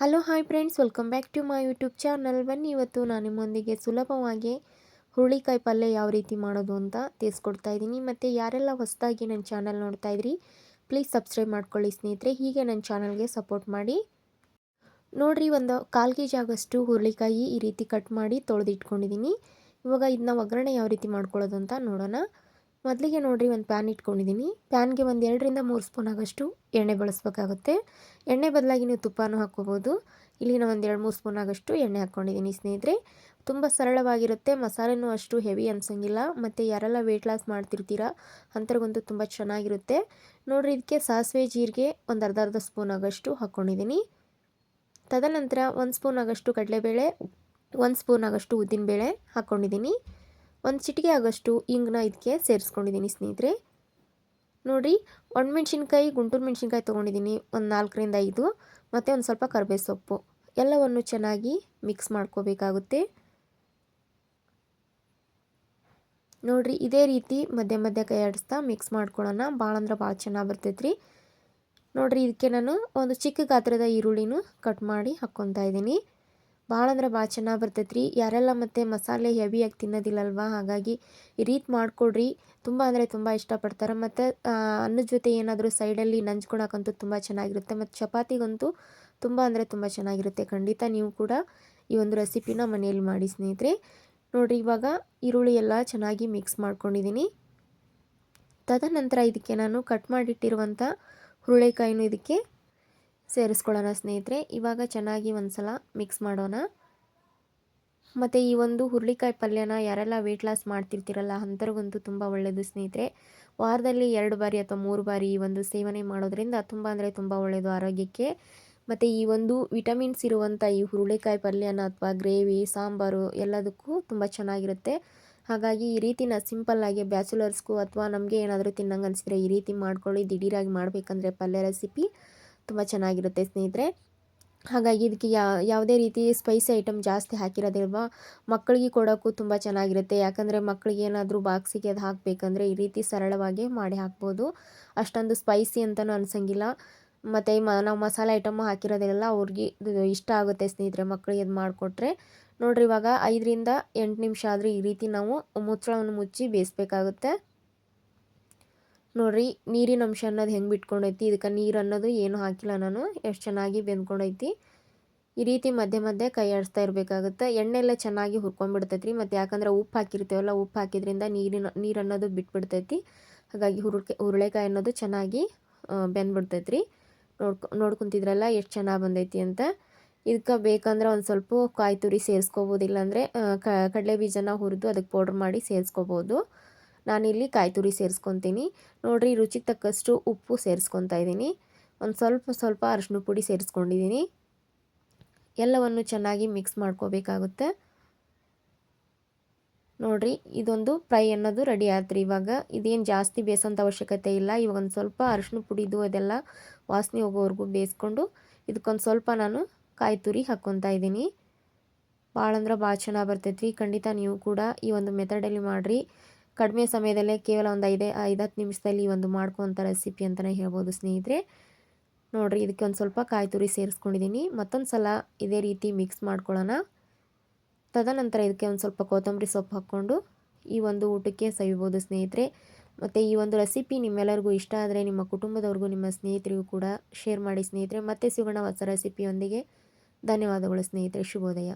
Hello hi friends welcome back to my YouTube channel ಬನ್ನಿ, ಇವತ್ತು ನಾನು ನಿಮ್ಮೊಂದಿಗೆ ಸುಲಭವಾಗಿ ಹುರುಳಿಕಾಯಿ ಪಲ್ಯ ಯಾವ ರೀತಿ ಮಾಡೋದು ಅಂತ ತಿಳಿಸ್ಕೊಡ್ತಾ ಇದ್ದೀನಿ. ಮತ್ತು ಯಾರೆಲ್ಲ ಹೊಸದಾಗಿ ನನ್ನ ಚಾನಲ್ ನೋಡ್ತಾ ಇದ್ರಿ ಪ್ಲೀಸ್ ಸಬ್ಸ್ಕ್ರೈಬ್ ಮಾಡ್ಕೊಳ್ಳಿ ಸ್ನೇಹಿತರೆ. ಹೀಗೆ ನನ್ನ ಚಾನಲ್ಗೆ ಸಪೋರ್ಟ್ ಮಾಡಿ. ನೋಡಿರಿ, ಒಂದು ಕಾಲು ಕೆ ಜಿ ಆಗೋಷ್ಟು ಹುರುಳಿಕಾಯಿ ಈ ರೀತಿ ಕಟ್ ಮಾಡಿ ತೊಳೆದಿಟ್ಕೊಂಡಿದ್ದೀನಿ. ಇವಾಗ ಇದನ್ನ ಒಗ್ಗರಣೆ ಯಾವ ರೀತಿ ಮಾಡ್ಕೊಳ್ಳೋದು ಅಂತ ನೋಡೋಣ. ಮೊದಲಿಗೆ ನೋಡಿರಿ ಒಂದು ಪ್ಯಾನ್ ಇಟ್ಕೊಂಡಿದ್ದೀನಿ ಪ್ಯಾನ್ಗೆ ಒಂದು ಎರಡರಿಂದ ಮೂರು ಸ್ಪೂನ್ ಆಗೋಷ್ಟು ಎಣ್ಣೆ ಬಳಸಬೇಕಾಗುತ್ತೆ. ಎಣ್ಣೆ ಬದಲಾಗಿ ನೀವು ತುಪ್ಪನೂ ಹಾಕ್ಕೋಬೋದು. ಇಲ್ಲಿ ನಾನು ಒಂದು ಎರಡು, ಮೂರು ಸ್ಪೂನ್ ಆಗೋಷ್ಟು ಎಣ್ಣೆ ಹಾಕ್ಕೊಂಡಿದ್ದೀನಿ ಸ್ನೇಹಿತರೆ. ತುಂಬ ಸರಳವಾಗಿರುತ್ತೆ. ಮಸಾಲೆನೂ ಅಷ್ಟು ಹೆವಿ ಅನ್ಸಂಗಿಲ್ಲ. ಮತ್ತು ಯಾರೆಲ್ಲ ವೆಯ್ಟ್ ಲಾಸ್ ಮಾಡ್ತಿರ್ತೀರಾ ಅಂಥವ್ರಿಗಂತೂ ತುಂಬ ಚೆನ್ನಾಗಿರುತ್ತೆ. ನೋಡಿರಿ, ಇದಕ್ಕೆ ಸಾಸಿವೆ ಜೀರಿಗೆ ಒಂದು ಅರ್ಧ ಅರ್ಧ ಸ್ಪೂನ್ ಆಗೋಷ್ಟು ಹಾಕ್ಕೊಂಡಿದ್ದೀನಿ ತದನಂತರ ಒಂದು ಸ್ಪೂನ್ ಆಗೋಷ್ಟು ಕಡಲೆಬೇಳೆ, ಒಂದು ಸ್ಪೂನ್ ಆಗೋಷ್ಟು ಉದ್ದಿನಬೇಳೆ ಹಾಕ್ಕೊಂಡಿದ್ದೀನಿ ಒಂದು ಚಿಟಿಕೆ ಆಗೋಷ್ಟು ಇಂಗನ್ನ ಇದಕ್ಕೆ ಸೇರಿಸ್ಕೊಂಡಿದ್ದೀನಿ ಸ್ನೇಹಿತರೆ. ನೋಡಿ ಒಣಮೆಣ್ಸಿನ್ಕಾಯಿ ಗುಂಟೂರು ಮೆಣಸಿನ್ಕಾಯಿ ತೊಗೊಂಡಿದ್ದೀನಿ ಒಂದು ನಾಲ್ಕರಿಂದ ಐದು, ಮತ್ತು ಒಂದು ಸ್ವಲ್ಪ ಕರಿಬೇವು ಸೊಪ್ಪು. ಎಲ್ಲವನ್ನು ಚೆನ್ನಾಗಿ ಮಿಕ್ಸ್ ಮಾಡ್ಕೋಬೇಕಾಗುತ್ತೆ. ನೋಡಿರಿ, ಇದೇ ರೀತಿ ಮಧ್ಯ ಮಧ್ಯ ಕೈ ಆಡಿಸ್ತಾ ಮಿಕ್ಸ್ ಮಾಡ್ಕೊಳ್ಳೋಣ. ಭಾಳ ಅಂದ್ರೆ ಭಾಳ ಚೆನ್ನಾಗಿ ಬರ್ತೈತ್ರಿ. ನೋಡಿರಿ, ಇದಕ್ಕೆ ನಾನು ಒಂದು ಚಿಕ್ಕ ಗಾತ್ರದ ಈರುಳ್ಳಿನೂ ಕಟ್ ಮಾಡಿ ಹಾಕ್ಕೊತಾ ಇದ್ದೀನಿ. ಭಾಳ ಅಂದ್ರೆ ಭಾಳ ಚೆನ್ನಾಗಿ ಬರ್ತೈತೆ ರೀ ಯಾರೆಲ್ಲ ಮತ್ತು ಮಸಾಲೆ ಹೆವಿಯಾಗಿ ತಿನ್ನೋದಿಲ್ಲಲ್ವ, ಹಾಗಾಗಿ ಈ ರೀತಿ ಮಾಡಿಕೊಡ್ರಿ. ತುಂಬ ಅಂದರೆ ತುಂಬ ಇಷ್ಟಪಡ್ತಾರೆ. ಮತ್ತು ಅನ್ನದ ಜೊತೆ ಏನಾದರೂ ಸೈಡಲ್ಲಿ ನಂಚ್ಕೊಳಕ್ಕಂತೂ ತುಂಬ ಚೆನ್ನಾಗಿರುತ್ತೆ. ಮತ್ತು ಚಪಾತಿಗಂತೂ ತುಂಬ ಅಂದರೆ ತುಂಬ ಚೆನ್ನಾಗಿರುತ್ತೆ. ಖಂಡಿತ ನೀವು ಕೂಡ ಈ ಒಂದು ರೆಸಿಪಿನ ಮನೆಯಲ್ಲಿ ಮಾಡಿ ಸ್ನೇಹಿತರೆ. ನೋಡಿರಿ, ಇವಾಗ ಈರುಳ್ಳಿ ಎಲ್ಲ ಚೆನ್ನಾಗಿ ಮಿಕ್ಸ್ ಮಾಡ್ಕೊಂಡಿದ್ದೀನಿ ತದನಂತರ ಇದಕ್ಕೆ ನಾನು ಕಟ್ ಮಾಡಿಟ್ಟಿರುವಂಥ ಹುರುಳೆಕಾಯಿನೂ ಇದಕ್ಕೆ ಸೇರಿಸ್ಕೊಳ್ಳೋಣ ಸ್ನೇಹಿತರೆ. ಇವಾಗ ಚೆನ್ನಾಗಿ ಒಂದು ಸಲ ಮಿಕ್ಸ್ ಮಾಡೋಣ. ಮತ್ತು ಈ ಒಂದು ಹುರುಳಿಕಾಯಿ ಪಲ್ಯನ ಯಾರೆಲ್ಲ ವೆಯ್ಟ್ ಲಾಸ್ ಮಾಡ್ತಿರ್ತೀರಲ್ಲ ಅಂಥವ್ರಿಗಂತೂ ತುಂಬ ಒಳ್ಳೆಯದು ಸ್ನೇಹಿತರೆ. ವಾರದಲ್ಲಿ ಎರಡು ಬಾರಿ ಅಥವಾ ಮೂರು ಬಾರಿ ಈ ಒಂದು ಸೇವನೆ ಮಾಡೋದ್ರಿಂದ ತುಂಬ ಅಂದರೆ ತುಂಬ ಒಳ್ಳೆಯದು ಆರೋಗ್ಯಕ್ಕೆ. ಮತ್ತು ಈ ಒಂದು ವಿಟಮಿನ್ಸ್ ಇರುವಂಥ ಈ ಹುರುಳಿಕಾಯಿ ಪಲ್ಯನ ಅಥವಾ ಗ್ರೇವಿ, ಸಾಂಬಾರು ಎಲ್ಲದಕ್ಕೂ ತುಂಬ ಚೆನ್ನಾಗಿರುತ್ತೆ. ಹಾಗಾಗಿ ಈ ರೀತಿನ ಸಿಂಪಲ್ಲಾಗಿ ಬ್ಯಾಚುಲರ್ಸ್ಗೂ ಅಥವಾ ನಮಗೆ ಏನಾದರೂ ತಿನ್ನಂಗೆ ಅನಿಸಿದ್ರೆ ಈ ರೀತಿ ಮಾಡ್ಕೊಳ್ಳಿ. ದಿಢೀರಾಗಿ ಮಾಡಬೇಕಂದ್ರೆ ಪಲ್ಯ ರೆಸಿಪಿ ತುಂಬ ಚೆನ್ನಾಗಿರುತ್ತೆ ಸ್ನೇಹಿತರೆ. ಹಾಗಾಗಿ ಇದಕ್ಕೆ ಯಾವುದೇ ರೀತಿ ಸ್ಪೈಸಿ ಐಟಮ್ ಜಾಸ್ತಿ ಹಾಕಿರೋದಿಲ್ವ, ಮಕ್ಕಳಿಗೆ ಕೊಡೋಕ್ಕೂ ತುಂಬ ಚೆನ್ನಾಗಿರುತ್ತೆ. ಯಾಕಂದರೆ ಮಕ್ಕಳಿಗೆ ಏನಾದರೂ ಬಾಕ್ಸಿಗೆ ಅದು ಹಾಕಬೇಕಂದ್ರೆ ಈ ರೀತಿ ಸರಳವಾಗಿ ಮಾಡಿ ಹಾಕ್ಬೋದು. ಅಷ್ಟೊಂದು ಸ್ಪೈಸಿ ಅಂತಲೂ ಅನಿಸಂಗಿಲ್ಲ. ಮತ್ತು ಮ, ನಾವು ಮಸಾಲೆ ಐಟಮ್ ಹಾಕಿರೋದಿಲ್ಲ ಅವ್ರಿಗೆ ಇಷ್ಟ ಆಗುತ್ತೆ ಸ್ನೇಹಿತರೆ ಮಕ್ಕಳಿಗೆ ಅದು ಮಾಡಿಕೊಟ್ರೆ. ನೋಡಿರಿ ಇವಾಗ ಐದರಿಂದ ಎಂಟು ನಿಮಿಷ ಆದರೆ ಈ ರೀತಿ ನಾವು ಮುಚ್ಚಳವನ್ನು ಮುಚ್ಚಿ ಬೇಯಿಸ್ಬೇಕಾಗುತ್ತೆ. ನೋಡಿರಿ, ನೀರಿನ ಅಂಶ ಅನ್ನೋದು ಹೆಂಗೆ ಬಿಟ್ಕೊಂಡೈತಿ, ಇದಕ್ಕೆ ನೀರು ಅನ್ನೋದು ಏನು ಹಾಕಿಲ್ಲ ನಾನು, ಎಷ್ಟು ಚೆನ್ನಾಗಿ ಬೆಂದ್ಕೊಂಡೈತಿ. ಈ ರೀತಿ ಮಧ್ಯೆ ಮಧ್ಯೆ ಕೈ ಆಡಿಸ್ತಾ ಇರಬೇಕಾಗುತ್ತೆ. ಎಣ್ಣೆ ಎಲ್ಲ ಚೆನ್ನಾಗಿ ಹುರ್ಕೊಂಡ್ಬಿಡ್ತೈತಿ ರೀ ಮತ್ತು ಯಾಕಂದ್ರೆ ಉಪ್ಪು ಹಾಕಿರ್ತೀವಲ್ಲ, ಉಪ್ಪು ಹಾಕಿದ್ರಿಂದ ನೀರಿನ, ನೀರು ಅನ್ನೋದು ಬಿಟ್ಬಿಡ್ತೈತಿ. ಹಾಗಾಗಿ ಹುರುಕೆ ಹುರುಳೆಕಾಯಿ ಅನ್ನೋದು ಚೆನ್ನಾಗಿ ಬೆಂದ್ಬಿಡ್ತೈತಿ ರೀ ನೋಡ್ಕೊ, ನೋಡ್ಕೊತಿದ್ರಲ್ಲ, ಎಷ್ಟು ಚೆನ್ನಾಗಿ ಬಂದೈತಿ ಅಂತ. ಇದಕ್ಕೆ ಬೇಕಂದ್ರೆ ಒಂದು ಸ್ವಲ್ಪ ಕಾಯಿ ತುರಿ ಸೇರಿಸ್ಕೋಬೋದು ಇಲ್ಲಾಂದರೆ ಕಡಲೆ ಬೀಜನ ಹುರಿದು ಅದಕ್ಕೆ ಪೌಡ್ರ್ ಮಾಡಿ ಸೇರಿಸ್ಕೋಬೋದು. ನಾನಿಲ್ಲಿ ಕಾಯಿ ತುರಿ ಸೇರಿಸ್ಕೊತೀನಿ. ನೋಡಿರಿ ರುಚಿಗೆ ತಕ್ಕಷ್ಟು ಉಪ್ಪು ಸೇರಿಸ್ಕೊತಾ ಇದ್ದೀನಿ. ಒಂದು ಸ್ವಲ್ಪ ಸ್ವಲ್ಪ ಅರಶಿನ ಪುಡಿ ಸೇರಿಸ್ಕೊಂಡಿದ್ದೀನಿ. ಎಲ್ಲವನ್ನು ಚೆನ್ನಾಗಿ ಮಿಕ್ಸ್ ಮಾಡ್ಕೋಬೇಕಾಗುತ್ತೆ. ನೋಡಿರಿ, ಇದೊಂದು ಫ್ರೈ ಅನ್ನೋದು ರೆಡಿ ಆಯ್ತು ಇವಾಗ. ಇದೇನು ಜಾಸ್ತಿ ಬೇಯಿಸೋಂಥ ಅವಶ್ಯಕತೆ ಇಲ್ಲ. ಇವಾಗ ಒಂದು ಸ್ವಲ್ಪ ಅರಶಿನ ಪುಡಿದು ಅದೆಲ್ಲ ವಾಸನೆ ಹೋಗೋವರೆಗೂ ಬೇಯಿಸ್ಕೊಂಡು ಇದಕ್ಕೊಂದು ಸ್ವಲ್ಪ ನಾನು ಕಾಯಿ ತುರಿ ಹಾಕ್ಕೊತಾ ಇದ್ದೀನಿ. ಭಾಳ ಅಂದ್ರೆ ಭಾಳ ಚೆನ್ನಾಗಿ ಬರ್ತೈತ್ರಿ. ಖಂಡಿತ ನೀವು ಕೂಡ ಈ ಒಂದು ಮೆಥಡಲ್ಲಿ ಮಾಡಿರಿ. ಕಡಿಮೆ ಸಮಯದಲ್ಲೇ ಕೇವಲ ಒಂದು ಐದೇ ಐದು ಹತ್ತು ನಿಮಿಷದಲ್ಲಿ ಒಂದು ಮಾಡ್ಕೊಂಥ ರೆಸಿಪಿ ಅಂತಲೇ ಹೇಳ್ಬೋದು ಸ್ನೇಹಿತರೆ. ನೋಡಿರಿ, ಇದಕ್ಕೆ ಒಂದು ಸ್ವಲ್ಪ ಕಾಯಿ ತುರಿ ಸೇರಿಸ್ಕೊಂಡಿದ್ದೀನಿ. ಮತ್ತೊಂದು ಸಲ ಇದೇ ರೀತಿ ಮಿಕ್ಸ್ ಮಾಡ್ಕೊಳ್ಳೋಣ. ತದನಂತರ ಇದಕ್ಕೆ ಒಂದು ಸ್ವಲ್ಪ ಕೊತ್ತಂಬರಿ ಸೊಪ್ಪು ಹಾಕ್ಕೊಂಡು ಈ ಒಂದು ಊಟಕ್ಕೆ ಸವಿಬೋದು ಸ್ನೇಹಿತರೆ. ಮತ್ತು ಈ ಒಂದು ರೆಸಿಪಿ ನಿಮ್ಮೆಲ್ಲರಿಗೂ ಇಷ್ಟ ಆದರೆ ನಿಮ್ಮ ಕುಟುಂಬದವ್ರಿಗೂ, ನಿಮ್ಮ ಸ್ನೇಹಿತರಿಗೂ ಕೂಡ ಶೇರ್ ಮಾಡಿ ಸ್ನೇಹಿತರೆ. ಮತ್ತೆ ಸಿಗೋಣ ಹೊಸ ರೆಸಿಪಿಯೊಂದಿಗೆ ಧನ್ಯವಾದಗಳು ಸ್ನೇಹಿತರೆ. ಶುಭೋದಯ.